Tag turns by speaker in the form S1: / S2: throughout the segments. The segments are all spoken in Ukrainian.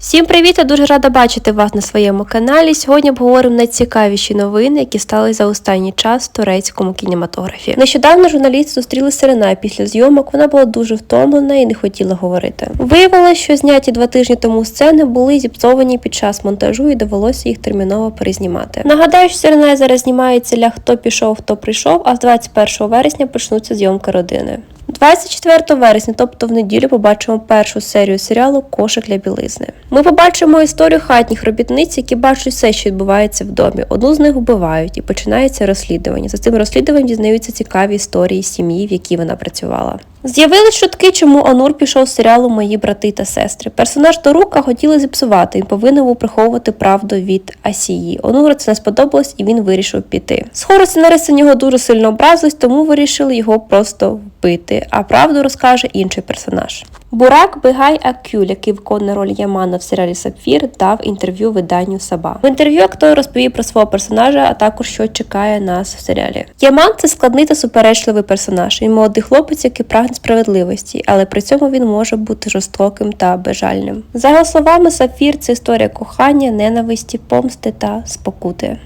S1: Всім привіт! Я дуже рада бачити вас на своєму каналі. Сьогодні обговоримо найцікавіші новини, які стали за останній час в турецькому кінематографі. Нещодавно журналісти зустріли Серена після зйомок. Вона була дуже втомлена і не хотіла говорити. Виявилося, що зняті два тижні тому сцени були зіпсовані під час монтажу і довелося їх терміново перезнімати. Нагадаю, що Серена зараз знімається для хто пішов, хто прийшов, а з 21 вересня почнуться зйомки родини. 24 вересня, тобто в неділю, побачимо першу серію серіалу Кошик для білизни. Ми побачимо історію хатніх робітниць, які бачать все, що відбувається в домі. Одну з них вбивають і починається розслідування. За цим розслідуванням дізнаються цікаві історії сім'ї, в якій вона працювала. З'явились чутки, чому Онур пішов з серіалу Мої брати та сестри. Персонаж Торука хотіли зіпсувати. Він повинен був приховувати правду від Асії. Онуру це не сподобалось, і він вирішив піти. Схоже, сценаристи на нього дуже сильно образились, тому вирішили його просто вбити. А правду розкаже інший персонаж. Бурак Бегай Акюль, який виконує роль Ямана в серіалі Сапфір, дав інтерв'ю виданню Саба. В інтерв'ю актор розповів про свого персонажа, а також що чекає нас в серіалі. Яман це складний та суперечливий персонаж. Він молодий хлопець, який прагне справедливості, але при цьому він може бути жорстоким та бежальним. За його словами, сафір це історія кохання, ненависті, помсти та спокути.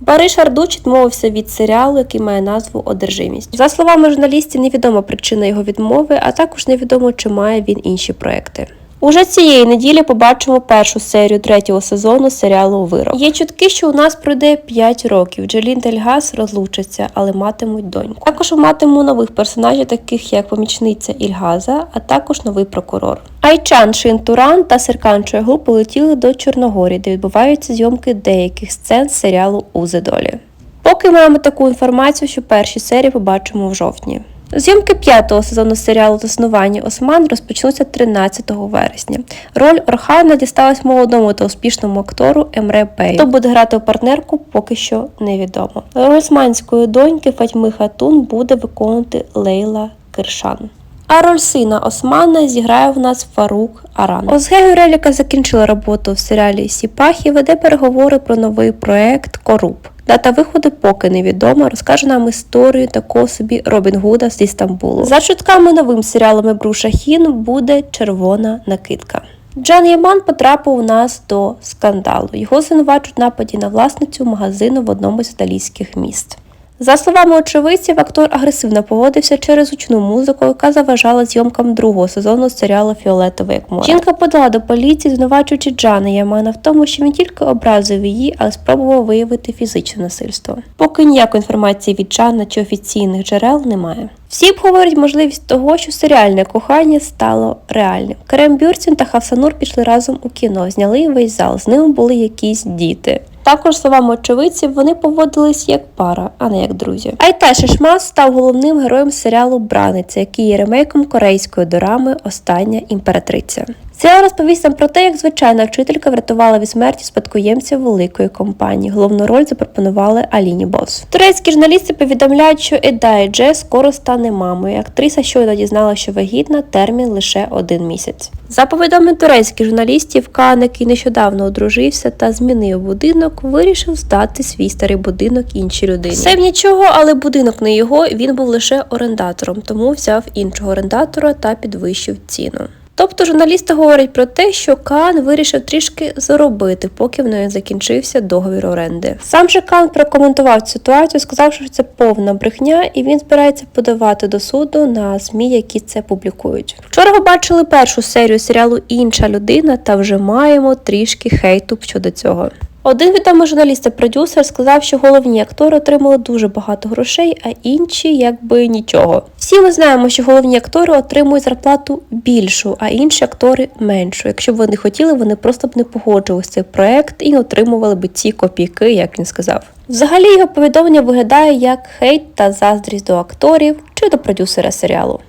S1: Бариш Ардуч відмовився від серіалу, який має назву Одержимість. За словами журналістів, невідома причина його відмови, а також невідомо, чи має він інші проекти. Уже цієї неділі побачимо першу серію третього сезону серіалу Вирок. Є чутки, що у нас пройде 5 років. Джелін та Ільгаз розлучаться, але матимуть доньку. Також матимемо нових персонажів, таких як помічниця Ільгаза, а також новий прокурор. Айчан Шинтуран та Серкан Чойгу полетіли до Чорногорії, де відбуваються зйомки деяких сцен серіалу Узи долі. Поки маємо таку інформацію, що перші серії побачимо в жовтні. Зйомки п'ятого сезону серіалу Заснування Осман розпочнуться 13 вересня. Роль Орхана дісталась молодому та успішному актору Емре Бей. Хто буде грати у партнерку, поки що невідомо. Роль османської доньки Фатьми Хатун буде виконувати Лейла Киршан. А роль сина Османа зіграє в нас Фарук Аран. Озге Гюреліка закінчила роботу в серіалі Сіпах і веде переговори про новий проект Коруб. Дата виходу поки невідома, розкаже нам історію такого собі Робін Гуда з Істамбулу. За чутками новим серіалом Бруша Хін буде червона накидка. Джан Яман потрапив у нас до скандалу. Його звинувачують нападі на власницю магазину в одному з італійських міст. За словами очевидців, актор агресивно поводився через гучну музику, яка заважала зйомкам другого сезону серіалу Фіолетове як море. Жінка подала до поліції, звинувачуючи Джана Ямана в тому, що він тільки образив її, але спробував виявити фізичне насильство. Поки ніякої інформації від Джана чи офіційних джерел немає. Всі обговорюють можливість того, що серіальне кохання стало реальним. Керем Бюрцін та Хавсанур пішли разом у кіно, зняли весь зал. З ними були якісь діти. Також, словами очевидців, вони поводились як пара, а не як друзі. Айта Шишмас став головним героєм серіалу Браниця, який є ремейком корейської дорами Остання імператриця. Серіал розповість нам про те, як звичайна вчителька врятувала від смерті спадкоємця великої компанії. Головну роль запропонували Аліні Бос. Турецькі журналісти повідомляють, що Еда Дже скоро стане мамою. Актриса щойно дізналася, що вагітна термін лише один місяць. За повідомленням турецьких журналістів, Кан, який нещодавно одружився та змінив будинок, вирішив здати свій старий будинок іншій людині. Все б нічого, але будинок не його. Він був лише орендатором, тому взяв іншого орендатора та підвищив ціну. Тобто журналісти говорять про те, що Кан вирішив трішки заробити, поки в неї закінчився договір оренди. Сам же Кан прокоментував ситуацію, сказавши, що це повна брехня, і він збирається подавати до суду на ЗМІ, які це публікують. Вчора ви бачили першу серію серіалу Інша людина та вже маємо трішки хейту щодо цього. Один відомий журналіст та продюсер сказав, що головні актори отримали дуже багато грошей, а інші якби нічого. Всі ми знаємо, що головні актори отримують зарплату більшу, а інші актори меншу. Якщо б вони хотіли, вони просто б не погоджувалися цей проект і отримували б ці копійки, як він сказав. Взагалі його повідомлення виглядає як хейт та заздрість до акторів чи до продюсера серіалу.